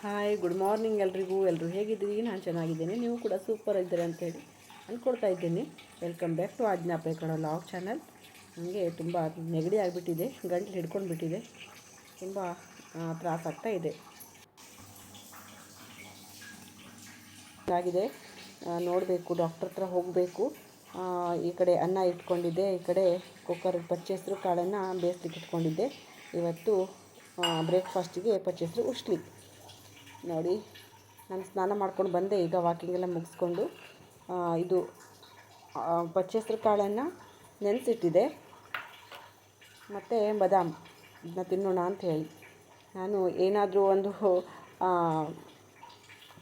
Hi good morning ಎಲ್ರಿಗೂ. ಎಲ್ಲರೂ ಹೇಗಿದ್ದೀರಿ? ನಾನು ಚೆನ್ನಾಗಿದ್ದೇನೆ. ನೀವು ಕೂಡ ಸೂಪರ್ ಇದ್ದೀರಿ ಅಂತೇಳಿ ಅಂದ್ಕೊಳ್ತಾ ಇದ್ದೀನಿ. ವೆಲ್ಕಮ್ ಬ್ಯಾಕ್ ಟು ಆಜ್ಞಾ ಪೇಕಣ ಲಾಗ್ ಚಾನಲ್ ನನಗೆ ತುಂಬ ನೆಗಡಿ ಆಗಿಬಿಟ್ಟಿದೆ. ಗಂಟಲು ಹಿಡ್ಕೊಂಡು ಬಿಟ್ಟಿದೆ ತುಂಬ ತ್ರಾಸಾಗ್ತಾ ಇದೆ. ಆಗಿದೆ ನೋಡಬೇಕು ಡಾಕ್ಟ್ರ್ ಹತ್ರ ಹೋಗಬೇಕು. ಈ ಕಡೆ ಅನ್ನ ಇಟ್ಕೊಂಡಿದ್ದೆ. ಈ ಕಡೆ ಕುಕ್ಕರ್ ಪಚ್ಚೆಸರು ಕಾಳನ್ನು ಬೇಯಿಸ್ಲಿಕ್ಕೆ ಇಟ್ಕೊಂಡಿದ್ದೆ. ಇವತ್ತು ಬ್ರೇಕ್ಫಾಸ್ಟಿಗೆ ಪಚ್ಚೆಸರು ಉಷ್ಲಿ ನೋಡಿ, ನಾನು ಸ್ನಾನ ಮಾಡ್ಕೊಂಡು ಬಂದೆ, ಈಗ ವಾಕಿಂಗ್ ಎಲ್ಲ ಮುಗಿಸ್ಕೊಂಡು ಇದು ಪಚ್ಚೆಸ್ರು ಕಾಳನ್ನು ನೆನೆಸಿಟ್ಟಿದೆ. ಮತ್ತು ಬದಾಮ್ ಇದನ್ನ ತಿನ್ನೋಣ ಅಂತ ಹೇಳಿ. ನಾನು ಏನಾದರೂ ಒಂದು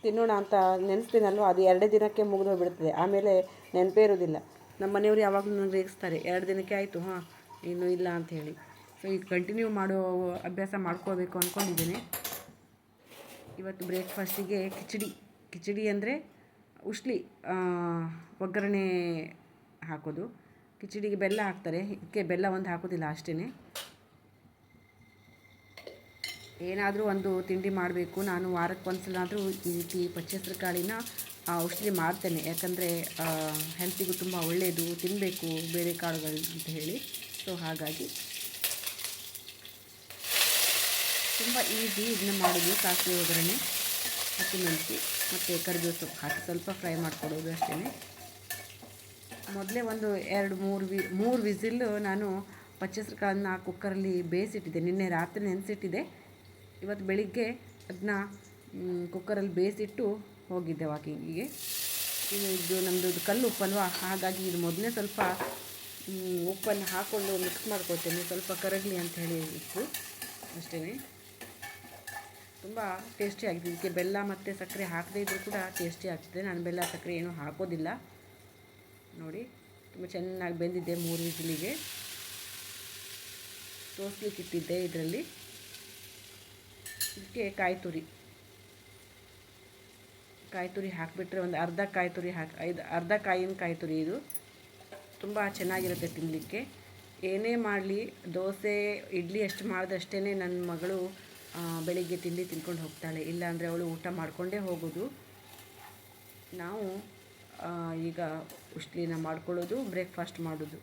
ತಿನ್ನೋಣ ಅಂತ ನೆನೆಸ್ತೀನಲ್ವ, ಅದು ಎರಡೇ ದಿನಕ್ಕೆ ಮುಗಿದು ಹೋಗ್ಬಿಡ್ತದೆ. ಆಮೇಲೆ ನೆನಪೇ ಇರೋದಿಲ್ಲ. ನಮ್ಮ ಮನೆಯವರು ಯಾವಾಗಲೂ ನನಗೆ ರೇಗಿಸ್ತಾರೆ, ಎರಡು ದಿನಕ್ಕೆ ಆಯಿತು, ಹಾಂ, ಇನ್ನೂ ಇಲ್ಲ ಅಂತ ಹೇಳಿ. ಸೊ ಈಗ ಕಂಟಿನ್ಯೂ ಮಾಡೋ ಅಭ್ಯಾಸ ಮಾಡ್ಕೋಬೇಕು ಅಂದ್ಕೊಂಡಿದ್ದೀನಿ ಇವತ್ತು ಬ್ರೇಕ್ಫಾಸ್ಟಿಗೆ ಕಿಚಡಿ. ಕಿಚಡಿ ಅಂದರೆ ಉಷ್ಲಿ ಒಗ್ಗರಣೆ ಹಾಕೋದು. ಕಿಚಡಿಗೆ ಬೆಲ್ಲ ಹಾಕ್ತಾರೆ. ಇದಕ್ಕೆ ಬೆಲ್ಲ ಒಂದು ಹಾಕೋದಿಲ್ಲ ಅಷ್ಟೇ ಏನಾದರೂ ಒಂದು ತಿಂಡಿ ಮಾಡಬೇಕು. ನಾನು ವಾರಕ್ಕೆ ಒಂದ್ಸಲ ಆದರೂ ಈ ರೀತಿ ಪಚ್ಚೆಸರು ಕಾಳಿನ ಉಷ್ಲಿ ಮಾಡ್ತೇನೆ. ಯಾಕಂದರೆ ಹೆಲ್ತಿಗೂ ತುಂಬ ಒಳ್ಳೆಯದು ತಿನ್ನಬೇಕು ಬೇರೆ ಕಾಳುಗಳು ಅಂತ ಹೇಳಿ. ಸೊ ಹಾಗಾಗಿ ತುಂಬ ಈಸಿ ಇದನ್ನ ಮಾಡೋದು. ಸಾಸಿವೆ ಒಗ್ಗರಣೆ, ಹಸಿಮೆಣಸು ಮತ್ತು ಕರಿಬೇವು ಸೊಪ್ಪು ಹಾಕಿ ಸ್ವಲ್ಪ ಫ್ರೈ ಮಾಡಿಕೊಡೋದು ಅಷ್ಟೇ ಮೊದಲೇ ಒಂದು ಎರಡು, ಮೂರು ವಿ, ಮೂರು ವಿಸಿಲ್ಲು ನಾನು ಪಚ್ಚಸ್ರು ಕಾಳನ್ನು ಆ ಕುಕ್ಕರಲ್ಲಿ ಬೇಯಿಸಿಟ್ಟಿದ್ದೆ. ನಿನ್ನೆ ರಾತ್ರಿ ನೆನೆಸಿಟ್ಟಿದ್ದೆ. ಇವತ್ತು ಬೆಳಿಗ್ಗೆ ಅದನ್ನ ಕುಕ್ಕರಲ್ಲಿ ಬೇಯಿಸಿಟ್ಟು ಹೋಗಿದ್ದೆ ವಾಕಿಂಗಿಗೆ. ಇದು ನಮ್ಮದು ಇದು ಕಲ್ಲು ಉಪ್ಪಲ್ವಾ? ಹಾಗಾಗಿ ಇದು ಮೊದಲೇ ಸ್ವಲ್ಪ ಉಪ್ಪನ್ನು ಹಾಕ್ಕೊಂಡು ಮಿಕ್ಸ್ ಮಾಡ್ಕೊಳ್ತೇನೆ. ಸ್ವಲ್ಪ ಕರಗಲಿ ಅಂತ ಹೇಳಿ ಇತ್ತು ಅಷ್ಟೇ ತುಂಬ ಟೇಸ್ಟಿ ಆಗಿದೆ. ಇದಕ್ಕೆ ಬೆಲ್ಲ ಮತ್ತು ಸಕ್ಕರೆ ಹಾಕದೇ ಇದ್ದರೂ ಕೂಡ ಟೇಸ್ಟಿ ಆಗ್ತದೆ. ನಾನು ಬೆಲ್ಲ, ಸಕ್ಕರೆ ಏನೂ ಹಾಕೋದಿಲ್ಲ. ನೋಡಿ, ತುಂಬ ಚೆನ್ನಾಗಿ ಬೆಂದಿದ್ದೆ ಮೂರು ವಿಸಿಲಿಗೆ ಸೋಸ್ಲಿಕ್ಕೆ ಇಟ್ಟಿದ್ದೆ ಇದರಲ್ಲಿ. ಇದಕ್ಕೆ ಕಾಯಿ ತುರಿ. ಕಾಯಿ ತುರಿ ಹಾಕಿಬಿಟ್ರೆ ಒಂದು ಅರ್ಧ ಕಾಯಿ ತುರಿ ಹಾಕಿ, ಐದು, ಅರ್ಧ ಕಾಯಿನ ಕಾಯಿ ತುರಿ ಇದು. ತುಂಬ ಚೆನ್ನಾಗಿರುತ್ತೆ ತಿನ್ನಲಿಕ್ಕೆ ಏನೇ ಮಾಡಲಿ, ದೋಸೆ, ಇಡ್ಲಿ ಅಷ್ಟು ಮಾಡಿದಷ್ಟೇ ನನ್ನ ಮಗಳು ಬೆಳಿಗ್ಗೆ ತಿಂಡಿ ತಿನ್ಕೊಂಡು ಹೋಗ್ತಾಳೆ. ಇಲ್ಲಾಂದರೆ ಅವಳು ಊಟ ಮಾಡಿಕೊಂಡೇ ಹೋಗೋದು. ನಾವು ಈಗ ಉಷ್ಲಿನ ಮಾಡ್ಕೊಳ್ಳೋದು, ಬ್ರೇಕ್ಫಾಸ್ಟ್ ಮಾಡೋದು.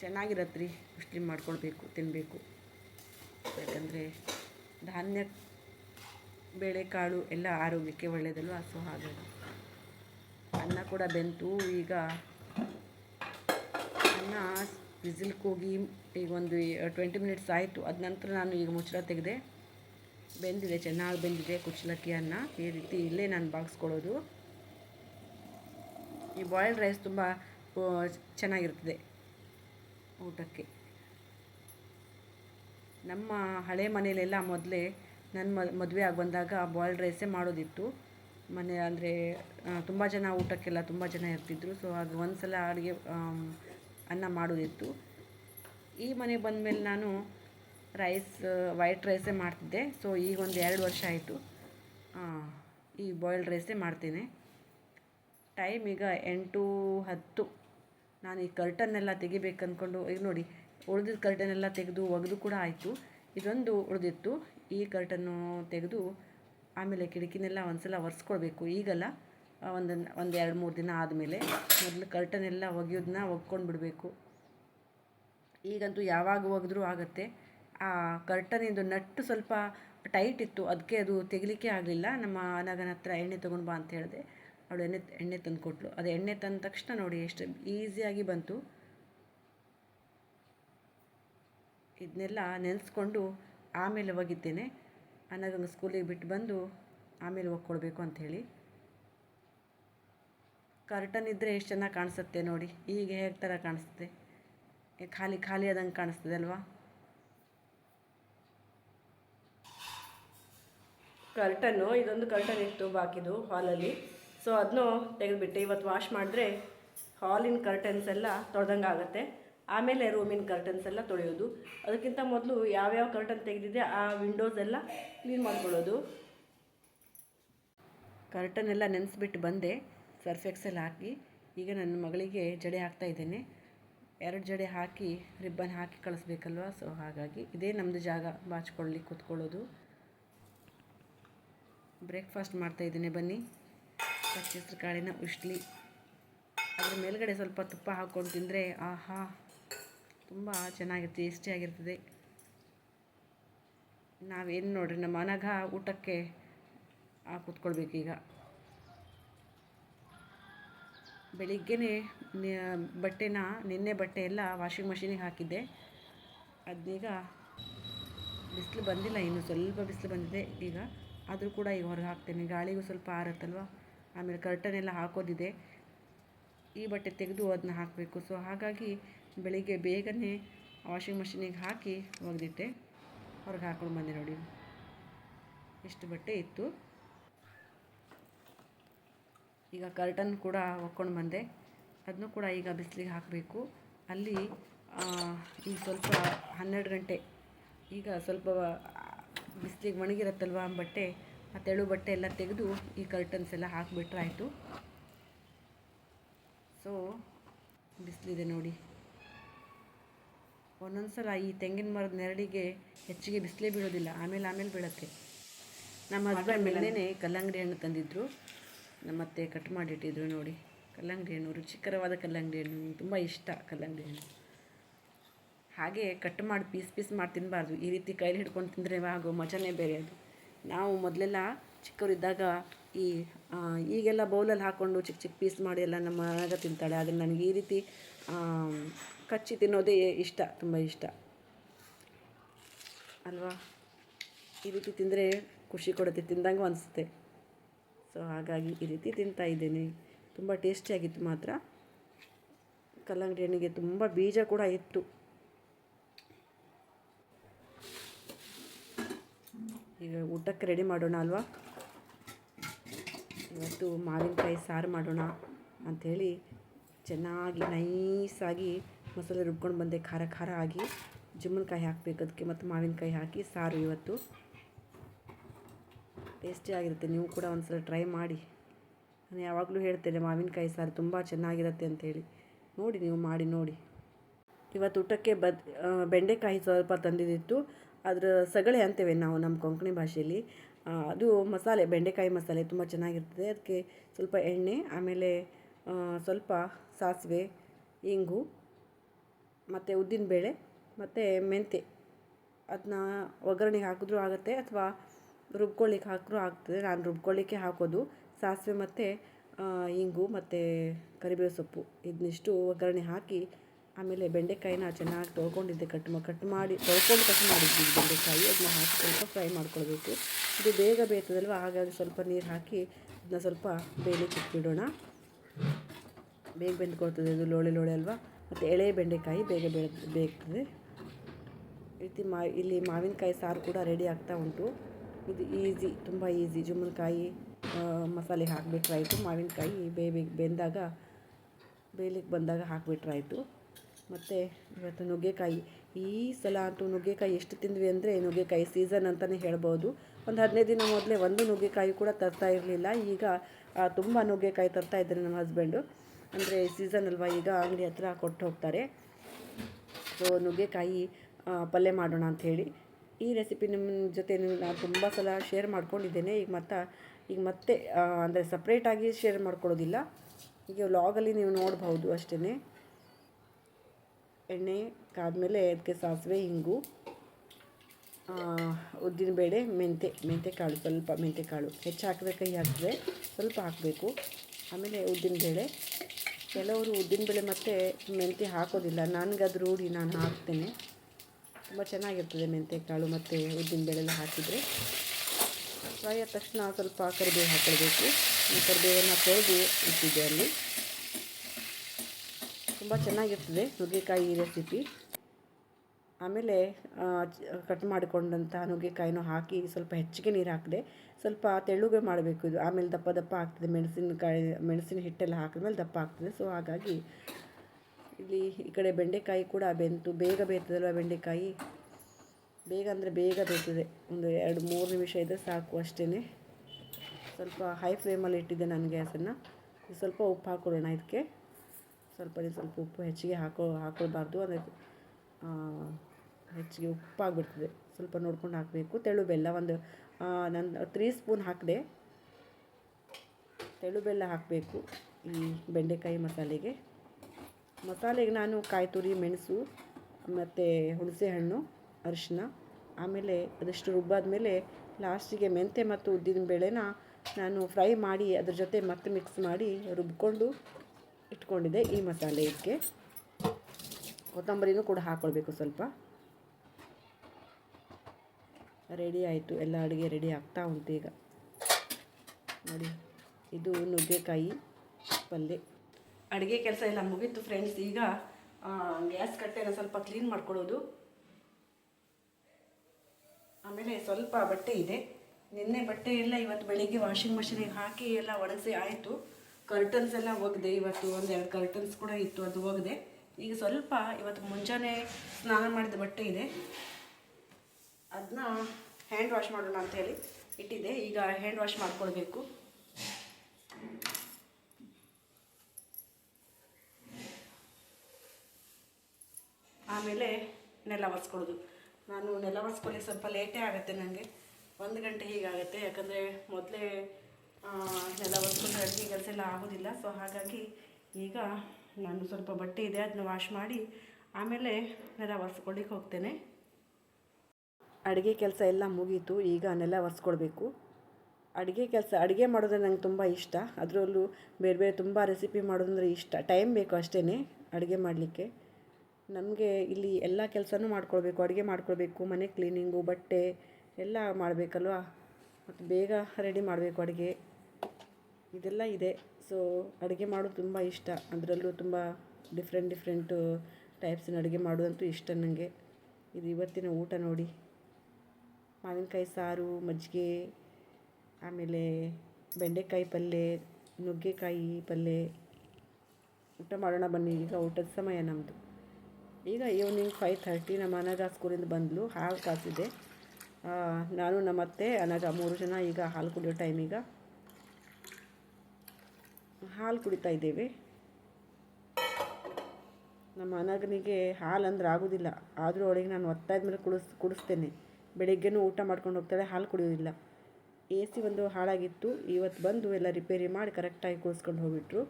ಚೆನ್ನಾಗಿರತ್ತೆ ರೀ ಉಷ್ಲಿ ಮಾಡ್ಕೊಳ್ಬೇಕು ತಿನ್ನಬೇಕು ಯಾಕಂದರೆ ಧಾನ್ಯ ಬೇಳೆಕಾಳು ಎಲ್ಲ ಆರೋಗ್ಯಕ್ಕೆ ಒಳ್ಳೆಯದಲ್ವ ಸೊ ಹಾಗಾಗಿ. ಅನ್ನ ಕೂಡ ಬೆಂತು. ಈಗ ಅನ್ನ ವಿಸಿಲ್ಗೆ ಹೋಗಿ ಈಗ ಒಂದು ಟ್ವೆಂಟಿ ಮಿನಿಟ್ಸ್ ಆಯಿತು. ಅದ ನಂತರ ನಾನು ಈಗ ಮುಚ್ಚಳ ತೆಗೆದೆ, ಬೆಂದಿದೆ, ಚೆನ್ನಾಗಿ ಬೆಂದಿದೆ ಕುಚ್ಚಲಕ್ಕಿ ಅನ್ನ. ಈ ರೀತಿ ಇಲ್ಲೇ ನಾನು ಬಾಗಿಸ್ಕೊಳ್ಳೋದು. ಈ ಬಾಯ್ಲ್ಡ್ ರೈಸ್ ತುಂಬ ಚೆನ್ನಾಗಿರ್ತದೆ ಊಟಕ್ಕೆ. ನಮ್ಮ ಹಳೆ ಮನೆಯಲ್ಲೆಲ್ಲ ಮೊದಲೇ ನನ್ನ ಮದುವೆ ಆಗಿ ಬಂದಾಗ ಬಾಯ್ಲ್ಡ್ ರೈಸೇ ಮಾಡೋದಿತ್ತು. ಮನೆ ಅಂದರೆ ತುಂಬ ಜನ ಊಟಕ್ಕೆಲ್ಲ ತುಂಬ ಜನ ಇರ್ತಿದ್ರು. ಸೊ ಅದು ಒಂದು ಸಲ ಅಡುಗೆ ಅನ್ನ ಮಾಡೋದಿತ್ತು. ಈ ಮನೆಗೆ ಬಂದಮೇಲೆ ನಾನು ರೈಸ್, ವೈಟ್ ರೈಸೇ ಮಾಡ್ತಿದ್ದೆ. ಸೊ ಈಗ ಒಂದು ಎರಡು ವರ್ಷ ಆಯಿತು. ಈ ಬಾಯ್ಲ್ಡ್ ರೈಸೇ ಮಾಡ್ತೇನೆ. ಟೈಮ್ ಈಗ ಎಂಟು ಹತ್ತು. ನಾನು ಈ ಕರ್ಟನ್ನೆಲ್ಲ ತೆಗಿಬೇಕು ಅಂದ್ಕೊಂಡು ಈಗ ನೋಡಿ ಉಳಿದಿದ್ದ ಕರ್ಟನ್ನೆಲ್ಲ ತೆಗೆದು ಒಗೆದು ಕೂಡ ಆಯಿತು. ಇದೊಂದು ಉಳಿದಿತ್ತು. ಈ ಕರ್ಟನ್ನು ತೆಗೆದು ಆಮೇಲೆ ಕಿಟಕಿನೆಲ್ಲ ಒಂದ್ಸಲ ಒರೆಸ್ಕೊಳ್ಬೇಕು. ಈಗಲ್ಲ ಒಂದು ಒಂದು ಎರಡು ಮೂರು ದಿನ ಆದಮೇಲೆ ಮೊದಲು ಕರ್ಟನ್ ಎಲ್ಲ ಒಗೆಯೋದನ್ನ ಒಗ್ಕೊಂಡು ಬಿಡಬೇಕು ಈಗಂತೂ ಯಾವಾಗ ಒಗೆದ್ರೂ ಆಗುತ್ತೆ. ಆ ಕರ್ಟನಿಂದು ನಟ್ಟು ಸ್ವಲ್ಪ ಟೈಟ್ ಇತ್ತು. ಅದಕ್ಕೆ ಅದು ತೆಗಿಲಿಕ್ಕೆ ಆಗಲಿಲ್ಲ. ನಮ್ಮ ಅನಗನ ಹತ್ರ ಎಣ್ಣೆ ತೊಗೊಂಡು ಬಾ ಅಂತ ಹೇಳಿದೆ. ಅವಳು ಎಣ್ಣೆ ಎಣ್ಣೆ ತಂದು ಕೊಟ್ಲು ಅದು ಎಣ್ಣೆ ತಂದ ತಕ್ಷಣ ನೋಡಿ ಎಷ್ಟು ಈಸಿಯಾಗಿ ಬಂತು. ಇದನ್ನೆಲ್ಲ ನೆನೆಸ್ಕೊಂಡು ಆಮೇಲೆ ಒಗಿದ್ದೇನೆ ಅನಗಂಗೆ ಸ್ಕೂಲಿಗೆ ಬಿಟ್ಟು ಬಂದು ಆಮೇಲೆ ಒಗ್ಕೊಳ್ಬೇಕು ಅಂಥೇಳಿ ಕರ್ಟನ್ ಇದ್ದರೆ ಎಷ್ಟು ಚೆನ್ನಾಗಿ ಕಾಣಿಸುತ್ತೆ ನೋಡಿ. ಈಗ ಹೇಗೆ ಥರ ಕಾಣಿಸುತ್ತೆ. ಖಾಲಿ ಖಾಲಿ ಆದಂಗೆ ಕಾಣಿಸ್ತದೆ ಅಲ್ವಾ? ಕರ್ಟನ್ನು ಇದೊಂದು ಕರ್ಟನ್ ಇತ್ತು ಬಾಕಿದು ಹಾಲಲ್ಲಿ ಸೊ ಅದನ್ನು ತೆಗೆದುಬಿಟ್ಟೆ ಇವತ್ತು ವಾಶ್ ಮಾಡಿದ್ರೆ ಹಾಲಿನ ಕರ್ಟನ್ಸ್ ಎಲ್ಲ ತೊಳೆದಂಗೆ ಆಗುತ್ತೆ. ಆಮೇಲೆ ರೂಮಿನ ಕರ್ಟನ್ಸ್ ಎಲ್ಲ ತೊಳೆಯೋದು. ಅದಕ್ಕಿಂತ ಮೊದಲು ಯಾವ್ಯಾವ ಕರ್ಟನ್ ತೆಗೆದಿದೆ ಆ ವಿಂಡೋಸ್ ಎಲ್ಲ ಕ್ಲೀನ್ ಮಾಡ್ಕೊಳ್ಳೋದು. ಕರ್ಟನ್ ಎಲ್ಲ ನೆನೆಸ್ಬಿಟ್ಟು ಬಂದೆ. ಸರ್ಫ್ ಎಕ್ಸೆಲ್ ಹಾಕಿ, ಈಗ ನನ್ನ ಮಗಳಿಗೆ ಜಡೆ ಹಾಕ್ತಾ ಇದ್ದೇನೆ. ಎರಡು ಜಡೆ ಹಾಕಿ ರಿಬ್ಬನ್ ಹಾಕಿ ಕಳಿಸ್ಬೇಕಲ್ವ? ಸೊ ಹಾಗಾಗಿ ಇದೇ ನಮ್ಮದು ಜಾಗ. ಬಾಚ್ಕೊಳ್ಳಿ, ಕೂತ್ಕೊಳ್ಳೋದು. ಬ್ರೇಕ್ಫಾಸ್ಟ್ ಮಾಡ್ತಾಯಿದ್ದೀನಿ ಬನ್ನಿ. ಪಚ್ಚೆಸ್ರು ಕಾಳಿನ ಉಷ್ಲಿ ಅದ್ರ ಮೇಲ್ಗಡೆ ಸ್ವಲ್ಪ ತುಪ್ಪ ಹಾಕ್ಕೊಂಡು ತಿಂದರೆ, ಆಹಾ, ತುಂಬ ಚೆನ್ನಾಗಿ ಟೇಸ್ಟಿಯಾಗಿರ್ತದೆ ನಾವೇನು ನೋಡ್ರಿ, ನಮ್ಮ ಅನಘ ಊಟಕ್ಕೆ ಕೂತ್ಕೊಳ್ಬೇಕೀಗ ಬೆಳಿಗ್ಗೆನೇ ಬಟ್ಟೆನ, ನಿನ್ನೆ ಬಟ್ಟೆ ಎಲ್ಲ ವಾಷಿಂಗ್ ಮಷಿನಿಗೆ ಹಾಕಿದ್ದೆ. ಅದೀಗ ಬಿಸಿಲು ಬಂದಿಲ್ಲ, ಇನ್ನು ಸ್ವಲ್ಪ ಬಿಸಿಲು ಬಂದಿದೆ ಈಗ. ಆದರೂ ಕೂಡ ಈಗ ಹೊರಗೆ ಹಾಕ್ತೇನೆ. ಗಾಳಿಗೂ ಸ್ವಲ್ಪ ಆರತ್ತಲ್ವ? ಆಮೇಲೆ ಕರ್ಟನ್ ಎಲ್ಲ ಹಾಕೋದಿದೆ. ಈ ಬಟ್ಟೆ ತೆಗೆದು ಅದನ್ನ ಹಾಕಬೇಕು. ಸೊ ಹಾಗಾಗಿ ಬೆಳಿಗ್ಗೆ ಬೇಗನೆ ವಾಷಿಂಗ್ ಮಷಿನಿಗೆ ಹಾಕಿ ಒಗೆದಿಟ್ಟೆ. ಹೊರಗೆ ಹಾಕೊಂಡು ಬಂದೆ ನೋಡಿ. ಎಷ್ಟು ಬಟ್ಟೆ ಇತ್ತು? ಈಗ ಕರ್ಟನ್ ಕೂಡ ಒಕ್ಕೊಂಡು ಬಂದೆ. ಅದನ್ನು ಕೂಡ ಈಗ ಬಿಸಿಲಿಗೆ ಹಾಕಬೇಕು. ಅಲ್ಲಿ ಈಗ ಸ್ವಲ್ಪ ಹನ್ನೆರಡು ಗಂಟೆ ಈಗ ಸ್ವಲ್ಪ ಬಿಸಿಲಿಗೆ ಒಣಗಿರತ್ತಲ್ವ ಬಟ್ಟೆ ಆ ತೆಳು ಬಟ್ಟೆ ಎಲ್ಲ ತೆಗೆದು ಈ ಕರ್ಟನ್ಸ್ ಎಲ್ಲ ಹಾಕಿಬಿಟ್ರೆ ಆಯಿತು. ಸೊ ಬಿಸಿಲಿದೆ ನೋಡಿ. ಒಂದೊಂದು ಸಲ ಈ ತೆಂಗಿನ ಮರದ ನೆರಳಿಗೆ ಹೆಚ್ಚಿಗೆ ಬಿಸಿಲೇ ಬೀಳೋದಿಲ್ಲ ಆಮೇಲೆ ಆಮೇಲೆ ಬೀಳುತ್ತೆ. ನಮ್ಮ ಹಸ್ಬೆಂಡ್ ಮೇಲೇ ಕಲ್ಲಂಗಡಿ ಹಣ್ಣು ತಂದಿದ್ದರು ನಮ್ಮತ್ತೆ ಕಟ್ ಮಾಡಿಟ್ಟಿದ್ರು ನೋಡಿ. ಕಲ್ಲಂಗಡಿ ಹಣ್ಣು, ರುಚಿಕರವಾದ ಕಲ್ಲಂಗಡಿ ಹಣ್ಣು ತುಂಬ ಇಷ್ಟ ಕಲ್ಲಂಗಡಿ ಹಣ್ಣು. ಹಾಗೆ ಕಟ್ ಮಾಡಿ ಪೀಸ್ ಪೀಸ್ ಮಾಡಿ ತಿನ್ನಬಾರ್ದು ಈ ರೀತಿ ಕೈಲಿ ಹಿಡ್ಕೊಂಡು ತಿಂದರೆ ಆಗೋ ಮಜಾನೇ ಬೇರೆ ಅದು. ನಾವು ಮೊದಲೆಲ್ಲ ಚಿಕ್ಕವರಿದ್ದಾಗ ಈ ಈಗೆಲ್ಲ ಬೌಲಲ್ಲಿ ಹಾಕ್ಕೊಂಡು ಚಿಕ್ಕ ಚಿಕ್ಕ ಪೀಸ್ ಮಾಡಿ ಎಲ್ಲ ನಮ್ಮ ಮನೆಯಾಗ ತಿಂತಾಳೆ. ಆದರೆ ನನಗೆ ಈ ರೀತಿ ಕಚ್ಚಿ ತಿನ್ನೋದೇ ಇಷ್ಟ, ತುಂಬ ಇಷ್ಟ. ಅಲ್ವಾ? ಈ ರೀತಿ ತಿಂದರೆ ಖುಷಿ ಕೊಡುತ್ತೆ, ತಿಂದಂಗೂ ಅನಿಸುತ್ತೆ. ಸೊ ಹಾಗಾಗಿ ಈ ರೀತಿ ತಿಂತಾ ಇದ್ದೇನೆ. ತುಂಬ ಟೇಸ್ಟಿಯಾಗಿತ್ತು ಮಾತ್ರ. ಕಲ್ಲಂಗಡಿ ಹಣ್ಣಿಗೆ ತುಂಬ ಬೀಜ ಕೂಡ ಇತ್ತು. ಈಗ ಊಟಕ್ಕೆ ರೆಡಿ ಮಾಡೋಣ ಅಲ್ವಾ? ಇವತ್ತು ಮಾವಿನಕಾಯಿ ಸಾರು ಮಾಡೋಣ ಅಂಥೇಳಿ ಚೆನ್ನಾಗಿ ನೈಸಾಗಿ ಮಸಾಲೆ ರುಬ್ಕೊಂಡು ಬಂದೆ ಖಾರ ಖಾರ ಆಗಿ. ಜುಮ್ಮನಕಾಯಿ ಹಾಕಬೇಕು ಅದಕ್ಕೆ ಮತ್ತು ಮಾವಿನಕಾಯಿ ಹಾಕಿ ಸಾರು ಇವತ್ತು. ಟೇಸ್ಟಿಯಾಗಿರುತ್ತೆ ನೀವು ಕೂಡ ಒಂದು ಸಲ ಟ್ರೈ ಮಾಡಿ. ನಾನು ಯಾವಾಗಲೂ ಹೇಳ್ತೇನೆ, ಮಾವಿನಕಾಯಿ ಸಾರು ತುಂಬ ಚೆನ್ನಾಗಿರುತ್ತೆ ಅಂಥೇಳಿ ನೋಡಿ, ನೀವು ಮಾಡಿ ನೋಡಿ. ಇವತ್ತು ಊಟಕ್ಕೆ ಬದ್ ಬೆಂಡೆಕಾಯಿ ಸ್ವಲ್ಪ ತಂದಿದ್ದಿತ್ತು. ಅದರ ಸಗಳೆ ಅಂತೇವೆ ನಾವು ನಮ್ಮ ಕೊಂಕಣಿ ಭಾಷೆಯಲ್ಲಿ. ಅದು ಮಸಾಲೆ, ಬೆಂಡೆಕಾಯಿ ಮಸಾಲೆ ತುಂಬ ಚೆನ್ನಾಗಿರ್ತದೆ. ಅದಕ್ಕೆ ಸ್ವಲ್ಪ ಎಣ್ಣೆ, ಆಮೇಲೆ ಸ್ವಲ್ಪ ಸಾಸಿವೆ, ಇಂಗು, ಮತ್ತು ಉದ್ದಿನಬೇಳೆ, ಮತ್ತು ಮೆಂತೆ ಅದನ್ನ ಒಗ್ಗರಣೆಗೆ ಹಾಕಿದ್ರೂ ಆಗುತ್ತೆ ಅಥವಾ ರುಬ್ಕೊಳ್ಳಿಕ್ಕೆ ಹಾಕ್ರೂ ಆಗ್ತದೆ. ನಾನು ರುಬ್ಕೊಳ್ಳಿಕ್ಕೆ ಹಾಕೋದು, ಸಾಸಿವೆ ಮತ್ತು ಇಂಗು ಮತ್ತು ಕರಿಬೇವು ಸೊಪ್ಪು. ಇದನ್ನಿಷ್ಟು ಒಗ್ಗರಣೆ ಹಾಕಿ, ಆಮೇಲೆ ಬೆಂಡೆಕಾಯಿನ ಚೆನ್ನಾಗಿ ತೊಳ್ಕೊಂಡಿದ್ದೆ. ಕಟ್ ಮಾ, ಕಟ್ ಮಾಡಿ, ತೊಳ್ಕೊಂಡು ಕಟ್ ಮಾಡಿದ್ದೀವಿ ಬೆಂಡೆಕಾಯಿ. ಅದನ್ನ ಹಾಕಿ ಸ್ವಲ್ಪ ಫ್ರೈ ಮಾಡ್ಕೊಳ್ಬೇಕು. ಇದು ಬೇಗ ಬೇಯ್ತದಲ್ವ? ಹಾಗಾಗಿ ಸ್ವಲ್ಪ ನೀರು ಹಾಕಿ ಅದನ್ನ ಸ್ವಲ್ಪ ಬೇಯಲಿಕ್ಕೆ ಇಟ್ಬಿಡೋಣ. ಬೇಗ ಬೆಂದ್ಕೊಳ್ತದೆ ಇದು ಲೋಳೆ ಲೋಳೆ ಅಲ್ವಾ? ಮತ್ತು ಎಳೆ ಬೆಂಡೆಕಾಯಿ ಬೇಗ ಬೆಳೆ ಬೇಯ್ತದೆ. ರೀತಿ ಮಾ, ಇಲ್ಲಿ ಮಾವಿನಕಾಯಿ ಸಾರು ಕೂಡ ರೆಡಿ ಆಗ್ತಾ ಉಂಟು. ಇದು ಈಸಿ, ತುಂಬ ಈಸಿ. ಜುಮ್ಮನಕಾಯಿ ಮಸಾಲೆ ಹಾಕಿಬಿಟ್ರಾಯ್ತು. ಮಾವಿನಕಾಯಿ ಬೇಬಿಗೆ ಬೆಂದಾಗ, ಬೇಲಿಗೆ ಬಂದಾಗ ಹಾಕಿಬಿಟ್ರಾಯ್ತು. ಮತ್ತು ಇವತ್ತು ನುಗ್ಗೆಕಾಯಿ. ಈ ಸಲ ಅಂತೂ ನುಗ್ಗೆಕಾಯಿ ಎಷ್ಟು ತಿಂದ್ವಿ ಅಂದರೆ ನುಗ್ಗೆಕಾಯಿ ಸೀಸನ್ ಅಂತಲೇ ಹೇಳ್ಬೋದು. ಒಂದು ಹದಿನೈದು ದಿನ ಮೊದಲೇ ಒಂದು ನುಗ್ಗೆಕಾಯಿ ಕೂಡ ತರ್ತಾ ಇರಲಿಲ್ಲ. ಈಗ ತುಂಬ ನುಗ್ಗೆಕಾಯಿ ತರ್ತಾ ಇದ್ದಾರೆ ನಮ್ಮ ಹಸ್ಬೆಂಡು ಅಂದರೆ ಸೀಸನ್ ಅಲ್ವಾ, ಈಗ ಅಂಗಡಿ ಹತ್ರ ಕೊಟ್ಟು ಹೋಗ್ತಾರೆ. ಸೊ ನುಗ್ಗೆಕಾಯಿ ಪಲ್ಯ ಮಾಡೋಣ ಅಂಥೇಳಿ ಈ ರೆಸಿಪಿ ನಿಮ್ಮ ಜೊತೆ ನಾನು ತುಂಬ ಸಲ ಶೇರ್ ಮಾಡ್ಕೊಂಡಿದ್ದೇನೆ. ಈಗ ಮತ್ತೆ ಈಗ ಮತ್ತೆ ಅಂದರೆ ಸಪ್ರೇಟಾಗಿ ಶೇರ್ ಮಾಡ್ಕೊಳ್ಳೋದಿಲ್ಲ ಈಗ ಲಾಗಲ್ಲಿ ನೀವು ನೋಡಬಹುದು ಅಷ್ಟೇ ಎಣ್ಣೆ, ಕಾದ್ಮೇಲೆ ಅದಕ್ಕೆ ಸಾಸಿವೆ, ಇಂಗು ಉದ್ದಿನಬೇಳೆ ಮೆಂತೆ ಮೆಂತೆ ಕಾಳು ಸ್ವಲ್ಪ ಮೆಂತೆ ಕಾಳು ಹೆಚ್ಚು ಹಾಕಿದ್ರೆ ಕೈ ಹಾಕಿದ್ರೆ ಸ್ವಲ್ಪ ಹಾಕಬೇಕು. ಆಮೇಲೆ ಉದ್ದಿನಬೇಳೆ ಕೆಲವರು ಉದ್ದಿನಬೇಳೆ ಮತ್ತು ಮೆಂತೆ ಹಾಕೋದಿಲ್ಲ. ನನಗದು ರೂಢಿ, ನಾನು ಹಾಕ್ತೇನೆ. ತುಂಬ ಚೆನ್ನಾಗಿರ್ತದೆ ಮೆಂತೆ ಕಾಳು ಮತ್ತು ಉದ್ದಿನಬೇಳೆಲ್ಲ ಹಾಕಿದರೆ. ಫ್ರೈ ಆದ ತಕ್ಷಣ ಸ್ವಲ್ಪ ಕರಿಬೇವು ಹಾಕೊಳ್ಬೇಕು. ಕರಿಬೇವನ್ನು ತೊಳೆದು ಇಟ್ಟಿದ್ದೆ ಅಲ್ಲಿ. ತುಂಬ ಚೆನ್ನಾಗಿರ್ತದೆ ನುಗ್ಗೆಕಾಯಿ ರೆಸಿಪಿ ಆಮೇಲೆ ಕಟ್ ಮಾಡಿಕೊಂಡಂಥ ನುಗ್ಗೆಕಾಯಿನೂ ಹಾಕಿ ಸ್ವಲ್ಪ ಹೆಚ್ಚಿಗೆ ನೀರು ಹಾಕಿದೆ, ಸ್ವಲ್ಪ ತೆಳುಗೆ ಮಾಡಬೇಕು ಇದು. ಆಮೇಲೆ ದಪ್ಪ ದಪ್ಪ ಆಗ್ತದೆ, ಮೆಣಸಿನಕಾಯಿ, ಮೆಣಸಿನ ಹಿಟ್ಟೆಲ್ಲ ಹಾಕಿದ್ಮೇಲೆ ದಪ್ಪ ಆಗ್ತದೆ. ಸೊ ಹಾಗಾಗಿ ಇಲ್ಲಿ ಈ ಕಡೆ ಬೆಂಡೆಕಾಯಿ ಕೂಡ ಬೆಂತು, ಬೇಗ ಬೇಯ್ತದಲ್ವ ಬೆಂಡೆಕಾಯಿ? ಬೇಗ ಅಂದರೆ ಬೇಗ ಬೇಯ್ತದೆ. ಒಂದು ಎರಡು ಮೂರು ನಿಮಿಷ ಇದ್ದರೆ ಸಾಕು ಅಷ್ಟೇ ಸ್ವಲ್ಪ ಹೈ ಫ್ಲೇಮಲ್ಲಿ ಇಟ್ಟಿದ್ದೆ ನಾನು ಗ್ಯಾಸನ್ನು ಸ್ವಲ್ಪ ಉಪ್ಪು ಹಾಕೊಳ್ಳೋಣ ಇದಕ್ಕೆ. ಸ್ವಲ್ಪ ಸ್ವಲ್ಪ ಉಪ್ಪು ಹೆಚ್ಚಿಗೆ ಹಾಕೋ ಹಾಕೊಳ್ಬಾರ್ದು ಅಂದರೆ ಹೆಚ್ಚಿಗೆ ಉಪ್ಪಾಗ್ಬಿಡ್ತದೆ ಸ್ವಲ್ಪ ನೋಡ್ಕೊಂಡು ಹಾಕಬೇಕು. ತೆಳು ಬೆಲ್ಲ ಒಂದು ನಾನು ತ್ರೀ ಸ್ಪೂನ್ ಹಾಕಿದೆ. ತೆಳು ಬೆಲ್ಲ ಹಾಕಬೇಕು ಈ ಬೆಂಡೆಕಾಯಿ ಮಸಾಲೆಗೆ. ಮಸಾಲೆಗೆ ನಾನು ಕಾಯಿ ತುರಿ ಮೆಣಸು, ಮತ್ತು ಹುಣಸೆ ಹಣ್ಣು ಅರಿಶಿನ ಆಮೇಲೆ ಅದಷ್ಟು ರುಬ್ಬಾದ್ಮೇಲೆ ಲಾಸ್ಟಿಗೆ ಮೆಂತೆ ಮತ್ತು ಉದ್ದಿನ ಬೇಳೆನ ನಾನು ಫ್ರೈ ಮಾಡಿ ಅದ್ರ ಜೊತೆ ಮತ್ತೆ ಮಿಕ್ಸ್ ಮಾಡಿ ರುಬ್ಕೊಂಡು ಇಟ್ಕೊಂಡಿದ್ದೆ ಈ ಮಸಾಲೆ ಇದಕ್ಕೆ. ಕೊತ್ತಂಬರಿನೂ ಕೂಡ ಹಾಕ್ಕೊಳ್ಬೇಕು ಸ್ವಲ್ಪ. ರೆಡಿ ಆಯಿತು, ಎಲ್ಲ ಅಡುಗೆ ರೆಡಿ ಆಗ್ತಾ ಉಂಟು ಈಗ. ನೋಡಿ, ಇದು ನುಗ್ಗೆಕಾಯಿ ಪಲ್ಯ. ಅಡುಗೆ ಕೆಲಸ ಎಲ್ಲ ಮುಗೀತು ಫ್ರೆಂಡ್ಸ್ ಈಗ ಗ್ಯಾಸ್ ಕಟ್ಟೆನ ಸ್ವಲ್ಪ ಕ್ಲೀನ್ ಮಾಡ್ಕೊಳ್ಳೋದು ಆಮೇಲೆ ಸ್ವಲ್ಪ ಬಟ್ಟೆ ಇದೆ. ನಿನ್ನೆ ಬಟ್ಟೆ ಎಲ್ಲ ಇವತ್ತು ಬೆಳಿಗ್ಗೆ ವಾಷಿಂಗ್ ಮಷಿನಿಗೆ ಹಾಕಿ ಎಲ್ಲ ಒಣಗಿಸಿ ಆಯಿತು. ಕರ್ಟನ್ಸ್ ಎಲ್ಲ ಒಗೆದೆ ಇವತ್ತು, ಒಂದು ಎರಡು ಕರ್ಟನ್ಸ್ ಕೂಡ ಇತ್ತು, ಅದು ಒಗೆದೆ ಈಗ ಸ್ವಲ್ಪ ಇವತ್ತು ಮುಂಜಾನೆ ಸ್ನಾನ ಮಾಡಿದ ಬಟ್ಟೆ ಇದೆ. ಅದನ್ನ ಹ್ಯಾಂಡ್ ವಾಶ್ ಮಾಡೋಣ ಅಂತ ಹೇಳಿ ಇಟ್ಟಿದ್ದೆ. ಈಗ ಹ್ಯಾಂಡ್ ವಾಶ್ ಮಾಡ್ಕೊಳ್ಬೇಕು ಆಮೇಲೆ ನೆಲ ಒರೆಸ್ಕೊಳ್ಳೋದು. ನಾನು ನೆಲ ಒರೆಸ್ಕೊಳ್ಳಿ ಸ್ವಲ್ಪ ಲೇಟೇ ಆಗುತ್ತೆ ನನಗೆ ಒಂದು ಗಂಟೆ ಹೀಗಾಗುತ್ತೆ ಯಾಕಂದರೆ ಮೊದಲೇ ನೆಲ ಒರೆಸ್ಕೊಂಡು ಅಡುಗೆ ಕೆಲಸ ಎಲ್ಲ ಆಗೋದಿಲ್ಲ. ಸೊ ಹಾಗಾಗಿ ಈಗ ನಾನು ಸ್ವಲ್ಪ ಬಟ್ಟೆ ಇದೆ ಅದನ್ನ ವಾಶ್ ಮಾಡಿ ಆಮೇಲೆ ನೆಲ ಒರೆಸ್ಕೊಳ್ಳಿಕ್ಕೆ ಹೋಗ್ತೇನೆ. ಅಡುಗೆ ಕೆಲಸ ಎಲ್ಲ ಮುಗೀತು. ಈಗ ನೆಲ ಒರೆಸ್ಕೊಳ್ಬೇಕು. ಅಡುಗೆ ಕೆಲಸ, ಅಡುಗೆ ಮಾಡೋದ್ರೆ ನಂಗೆ ತುಂಬ ಇಷ್ಟ. ಅದರಲ್ಲೂ ಬೇರೆ ಬೇರೆ ತುಂಬ ರೆಸಿಪಿ ಮಾಡೋದಂದ್ರೆ ಇಷ್ಟ. ಟೈಮ್ ಬೇಕು ಅಷ್ಟೇ ಅಡುಗೆ ಮಾಡಲಿಕ್ಕೆ. ನಮಗೆ ಇಲ್ಲಿ ಎಲ್ಲ ಕೆಲಸನೂ ಮಾಡ್ಕೊಳ್ಬೇಕು, ಅಡುಗೆ ಮಾಡ್ಕೊಳ್ಬೇಕು, ಮನೆ ಕ್ಲೀನಿಂಗು ಬಟ್ಟೆ ಎಲ್ಲ ಮಾಡಬೇಕಲ್ವಾ? ಮತ್ತು ಬೇಗ ರೆಡಿ ಮಾಡಬೇಕು ಅಡುಗೆ. ಇದೆಲ್ಲ ಇದೆ. ಸೊ ಅಡುಗೆ ಮಾಡೋದು ತುಂಬ ಇಷ್ಟ. ಅದರಲ್ಲೂ ತುಂಬ ಡಿಫ್ರೆಂಟ್ ಡಿಫ್ರೆಂಟು ಟೈಪ್ಸಿನ ಅಡುಗೆ ಮಾಡೋದಂತೂ ಇಷ್ಟ ನನಗೆ ಇದು ಇವತ್ತಿನ ಊಟ ನೋಡಿ. ಮಾವಿನಕಾಯಿ ಸಾರು, ಮಜ್ಜಿಗೆ, ಆಮೇಲೆ ಬೆಂಡೆಕಾಯಿ ಪಲ್ಯ ನುಗ್ಗೆಕಾಯಿ ಪಲ್ಯ ಊಟ ಮಾಡೋಣ ಬನ್ನಿ. ಈಗ ಊಟದ ಸಮಯ ನಮ್ಮದು ಈಗ ಈವ್ನಿಂಗ್ ಫೈವ್ ಥರ್ಟಿ ನಮ್ಮ ಅನಗ ಸ್ಕೂಲಿಂದ ಬಂದಲು, ಹಾಲು ಕಾಸಿದೆ ನಾನು, ನಮ್ಮ ಅತ್ತೆ ಅನಗ ಮೂರು ಜನ ಈಗ ಹಾಲು ಕುಡಿಯೋ ಟೈಮೀಗ ಹಾಲು ಕುಡಿತಾ ಇದ್ದೇವೆ. ನಮ್ಮ ಅನಗನಿಗೆ ಹಾಲು ಅಂದ್ರೆ ಆಗೋದಿಲ್ಲ. ಆದರೂ ಅವಳಿಗೆ ನಾನು ಒತ್ತಾಯದ ಮೇಲೆ ಕುಡಿಸ್, ಕುಡಿಸ್ತೇನೆ. ಬೆಳಿಗ್ಗೆನೂ ಊಟ ಮಾಡ್ಕೊಂಡು ಹೋಗ್ತಾಳೆ, ಹಾಲು ಕುಡಿಯೋದಿಲ್ಲ. ಎ ಸಿ ಒಂದು ಹಾಳಾಗಿತ್ತು. ಇವತ್ತು ಬಂದು ಎಲ್ಲ ರಿಪೇರಿ ಮಾಡಿ ಕರೆಕ್ಟಾಗಿ ಕುಡಿಸ್ಕೊಂಡು ಹೋಗಿಟ್ರು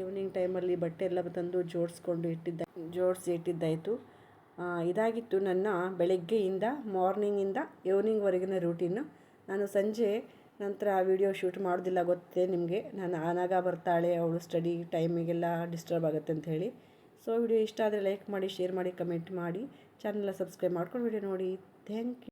ಈವ್ನಿಂಗ್ ಟೈಮಲ್ಲಿ ಬಟ್ಟೆ ಎಲ್ಲ ತಂದು ಜೋಡಿಸ್ಕೊಂಡು ಇಟ್ಟಿದ್ದ, ಜೋಡಿಸಿ ಇಟ್ಟಿದ್ದಾಯಿತು. ಇದಾಗಿತ್ತು ನನ್ನ ಬೆಳಗ್ಗೆಯಿಂದ ಮಾರ್ನಿಂಗಿಂದ ಈವ್ನಿಂಗ್ವರೆಗಿನ ರೂಟೀನು ನಾನು ಸಂಜೆ ನಂತರ ವಿಡಿಯೋ ಶೂಟ್ ಮಾಡೋದಿಲ್ಲ ಗೊತ್ತೇ ನಿಮಗೆ. ನಾನು ಆನಾಗ ಬರ್ತಾಳೆ, ಅವಳು ಸ್ಟಡಿ ಟೈಮಿಗೆಲ್ಲ ಡಿಸ್ಟರ್ಬ್ ಆಗುತ್ತೆ ಅಂತ ಹೇಳಿ. ಸೊ ವಿಡಿಯೋ ಇಷ್ಟ ಆದರೆ ಲೈಕ್ ಮಾಡಿ ಶೇರ್ ಮಾಡಿ ಕಮೆಂಟ್ ಮಾಡಿ. ಚಾನಲ್ನ ಸಬ್ಸ್ಕ್ರೈಬ್ ಮಾಡ್ಕೊಂಡು ವಿಡಿಯೋ ನೋಡಿ. Thank you